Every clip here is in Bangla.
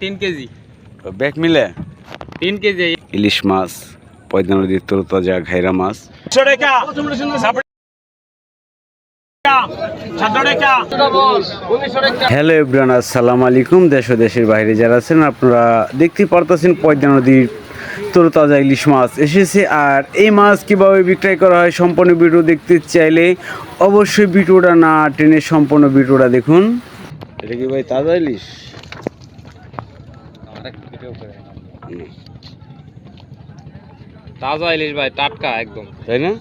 তিন কেজি। ব্যাগ মিলে? তিন কেজি। ইলিশ মাছ পয়দা নদীর তরতাজা ঘাইরা মাছ। হ্যালো ইব্রান আসসালামু আলাইকুম। দেশ ও দেশের বাইরে যারা আছেন আপনারা দেখতে পারতেছেন পয়দা নদীর তরতাজা ইলিশ মাছ এসেছে। আর এই মাছ কীভাবে বিক্রয় করা হয় সম্পূর্ণ ভিডিও দেখতে চাইলে অবশ্যই ভিডিওটা না টেনে সম্পূর্ণ ভিডিওটা দেখুন। এটা কি ভাই তাজা ইলিশ? তাজা ইলিশ ভাই টাটকা একদম। তাই না?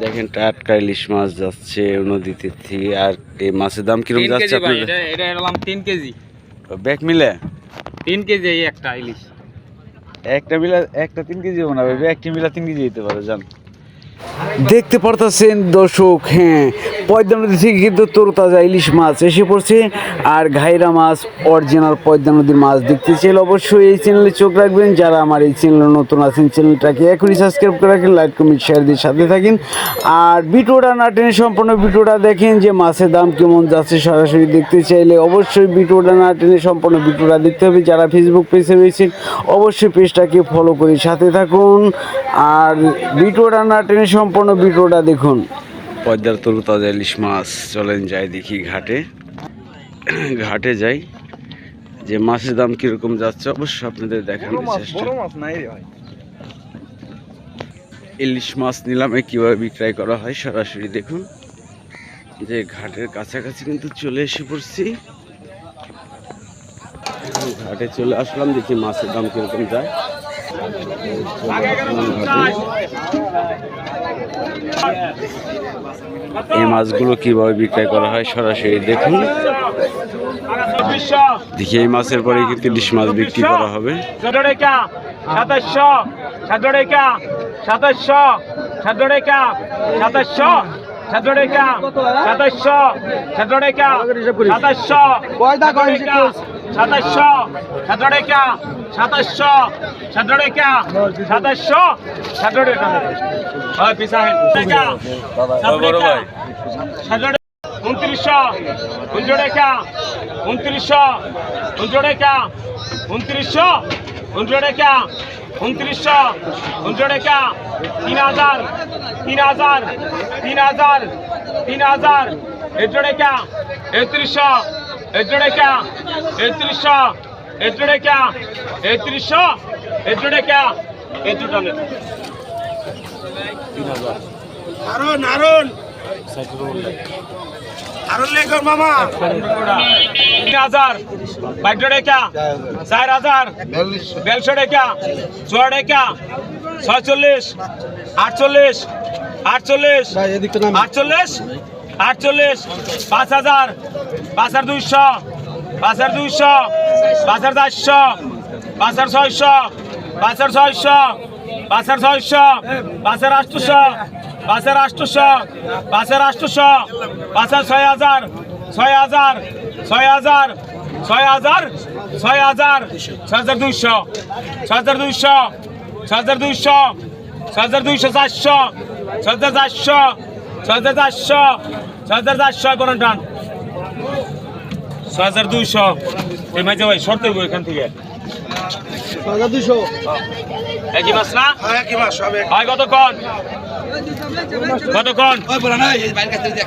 দেখেন টাটকা ইলিশ মাছ যাচ্ছে নদীতে থেকে। আর এই মাছের দাম কীরকম যাচ্ছে আপনাদের? এটা এটা এলাম কেজি। ব্যাগ মিলে? তিন কেজি এই একটা ইলিশ। একটা মিলা একটা তিন কেজি হবে না ভাই? একটা মিলা তিন কেজি দিতে পারে জান। দেখতে পারতেছেন দর্শক হ্যাঁ পয়দা নদী থেকে কিন্তু তরতাজা ইলিশ মাছ এসে পড়ছে, আর ঘাইরা মাছ অরিজিনাল পয়দা নদীর মাছ দেখতে চাইলে অবশ্যই এই চ্যানেলে চোখ রাখবেন। যারা আমার এই চ্যানেলে নতুন আছেন চ্যানেলটাকে এখনই সাবস্ক্রাইব করে রাখেন লাইক কমেন্ট শেয়ার দিয়ে সাথে থাকেন। আর ভিডিওটা না টেনে সম্পূর্ণ ভিডিওটা দেখেন যে মাছের দাম কেমন যাচ্ছে সরাসরি দেখতে চাইলে অবশ্যই ভিডিওটা না টেনে সম্পূর্ণ ভিডিওটা দেখতে হবে। যারা ফেসবুক পেজে রয়েছেন, অবশ্যই পেজটাকে ফলো করে সাথে থাকুন। আর ভিডিওটা না টেনে সম্পূর্ণ ভিডিওটা দেখুন। পদ্মার তরু তাজা ইলিশ মাছ চলেন যাই দেখি ঘাটে। ঘাটে যাই যে মাছের দাম কীরকম যাচ্ছে অবশ্যই আপনাদের দেখানোর চেষ্টা। ইলিশ মাছ নিলামে কীভাবে বিক্রয় করা হয় সরাসরি দেখুন। যে ঘাটের কাছাকাছি কিন্তু চলে এসে পড়ছি। ঘাটে চলে আসলাম দেখি মাছের দাম কীরকম যায়। এই মাছগুলো কীভাবে বিক্রয় করা হয় সরাসরি দেখুন। দেখি এই মাছের পরে কিন্তু ইলিশ মাছ বিক্রি করা হবে। সাতাশশো সাত টাকা সাতাশশো সাত টাকা সাতাশশো সাত টাকা সাতাশশো সাত টাকা সাতাশশো সাতাশশো সাত টাকা সাতাশশো সাত টাকা সাতাশশো সাত টাকা হয়। পিসা টাকা সাত টাকা সাত টাকা, উনত্রিশশো উনজো টাকা, উনত্রিশশো উনজো টাকা, উনত্রিশশো উনজো টাকা, উনত্রিশশো উনজো টাকা, তিন তিন হাজার তিন হাজার তিন হাজার টাকা একত্রিশশো একজো টাকা একজো টাকা আরুন আরুন আরুন লেখর মামা। তিন হাজার বাইশশো টাকা চার হাজার বিয়াল্লিশশো টাকা ছয় টাকা ছয়চল্লিশ আটচল্লিশ আটচল্লিশ আটচল্লিশ আটচল্লিশ পাঁচ হাজার পাঁচ হাজার দুইশো পাঁচ হাজার দুইশো পাঁচ হাজার চারশো পাঁচ হাজার ছয়শো পাঁচ হাজার ছয়শো পাঁচ হাজার ছয়শো পাঁচ হাজার আটশোশো পাঁচ হাজার আটশোশো পাঁচ হাজার আটশোশো পাঁচ হাজার ছয় হাজার ছয় হাজার ছয় হাজার ছয় হাজার ছয় হাজার ছয় হাজার দুইশো ছয় হাজার দুইশো ছয় হাজার দুইশো ছয় হাজার দুইশো চারশো ছয় হাজার চারশো ছয় হাজার চারশো ছয় হাজার চারশো কোনো টান। ছয় হাজার দুইশো। এই মাঝে ভাই সরতে হইব এখান থেকে। একই মাছ না? কি মাস সব এক ভাই কতক্ষণ? কতক্ষণ?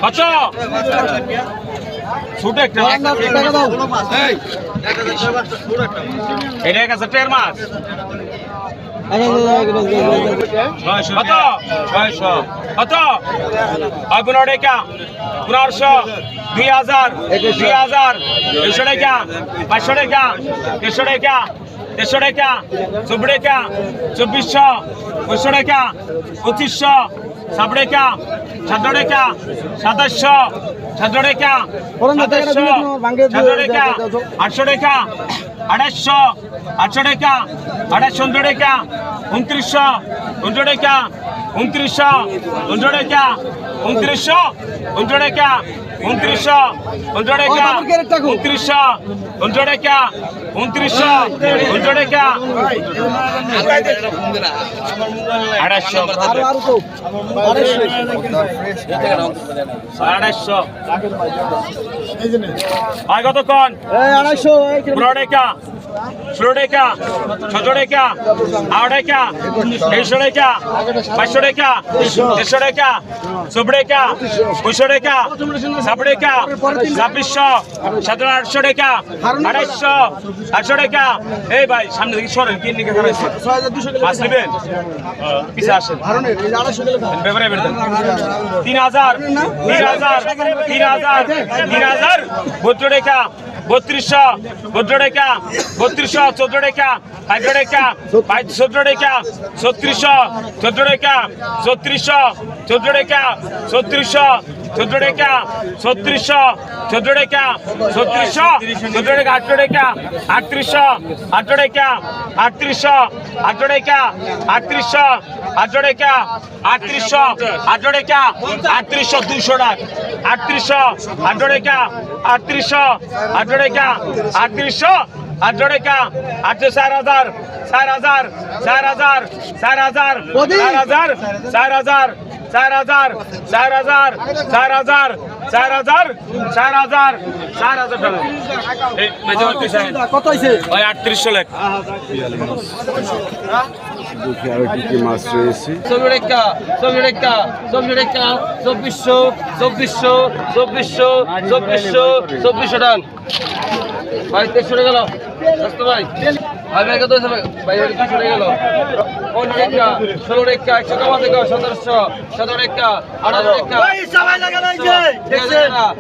কত? ছোট একটা এটা এক আছে টের মাছ। কত ছয়শো কত হয় পনেরো টাকা পনেরোশো দুই হাজার দুই হাজার দুইশো টাকা পাঁচশো টাকা দেড়শো টাকা দেড়শো টাকা চব্বিশ টাকা চব্বিশশো পঁচিশশো টাকা পঁচিশশো সাত টাকা সাত টাকা সাতাশশো সাত টাকা সাতাশশো সাত টাকা আটশো টাকা আড়াইশো আটশো টাকা আড়াইশো উনশো টাকা উনত্রিশশো উনশো টাকা উনত্রিশশো উনশো টাকা উনত্রিশশো উনশো টাকা উনত্রিশশো উনশো টাকা উনত্রিশশো উনশো টাকা উনত্রিশশো উনশো টাকা। আড়াইশো। আড়াইশো। হয় কতক্ষণ? পনেরো টাকা। ষোলো টাকা ছশো টাকা আট টাকা তেইশশো টাকা বাইশশো টাকা দেড়শো টাকা চব্বিশ টাকা পঁয়শো টাকা ছাব্বিশ টাকা ছাব্বিশশো সতেরো আটশো টাকা আড়াইশো আটশো টাকা এই ভাই সামনে দেখি সরেন তিন হাজার তিন হাজার তিন হাজার তিন হাজার বত্র টাকা বত্রিশশো বত্র টাকা বত্রিশশো চোদ্দ টাকা পাঁচশো টাকা চোদ্দ টাকা ছত্রিশশো চোদ্দ টাকা ছত্রিশশো চোদ্দ টাকা ছত্রিশশো চোদ্দ টাকা ছত্রিশশো চোদ্দ টাকা ছত্রিশশো চোদ্দ টাকা আটত্রিশশো আটশো আটত্রিশশো আটশো আটত্রিশশো আটশো টাকা আটত্রিশশো। আটশো টাকা আটত্রিশশো আটশো টাকা আটত্রিশশো। আটশো টাকা আটত্রিশশো। আটশো টাকা আটশো চার হাজার চার হাজার চার হাজার চার হাজার চার হাজার চার হাজার চার হাজার চার হাজার চার হাজার চার হাজার চার হাজার চার হাজার টাকা কত ওই আটত্রিশশো লেখ দেখি আরও কি কি মাছ রয়েছে টাকা চব্বিশ টাকা চব্বিশশো চব্বিশশো চব্বিশশো চব্বিশশো চব্বিশশো টান ভাই তেইশশো টাকা গেল। রাস্তা ভাই ভাই ভাই কত ভাই? ভাই ভাই গেল। পনেরো টাকা ষোলো টাকা একশো কমা থেকে সতেরোশো সতেরো টাকা আঠারো টাকা দুই হাজার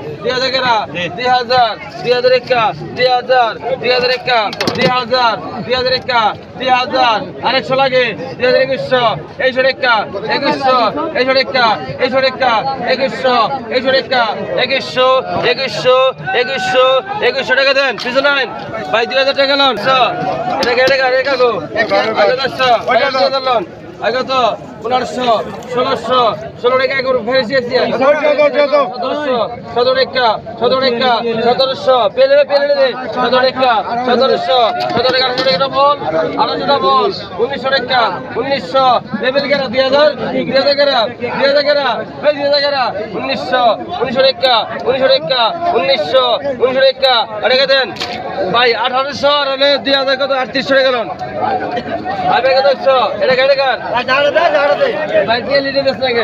দুই হাজার দুই হাজার একা দুই হাজার দুই হাজার একা দুই হাজার দুই হাজার একা দুই হাজার আরেকশো লাগে দুই হাজার একুশশো এইশো টাকা একুশশো এইশো টাকা এইশো টাকা একুশশো এইশো টাকা একুশশো একুশশো একুশশো একুশশো টাকা দেন পিছু লাইন ভাই দুই হাজার টাকা লোন এটা এটা এটা গো? আগে দশশো লোন। আগে তো পনেরোশো ষোলোশো ষোলো টাকা করে ফেরেছি সতেরোশো সতেরো টাকা সতেরো টাকা সতেরোশো পেলে পেলে সতেরো টাকা সতেরোশো সতেরো টাকা আঠারো টাকা বল আঠারোশো বল উনিশশো টাকা উনিশশো। লেভেল কেনা দুই হাজার দুই হাজার কেনা দুই হাজার কেনা দুই হাজার কেনা উনিশশো উনিশশো টাকা উনিশশো টাকা উনিশশো উনিশশো টাকা টাকা দেন। ভাই আঠারোশো আর হলে দুই হাজার কত? আটত্রিশশো টাকা লোন। ভাই ভাই কত এটা কেটে কার ভাই দিয়ে লিটে দেশ নাকি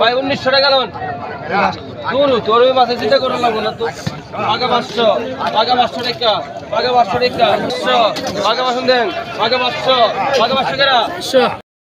ভাই, উনিশশো টাকা লোন। তোর তোর ওই মাসে চিন্তা করে লাগবো না তো। আগা পাঁচশো আগা পাঁচশো টাকা আগা পাঁচশো টাকা। পাঁচশো আগা পাঁচশো দেন আগা পাঁচশো আগা পাঁচশো কেনা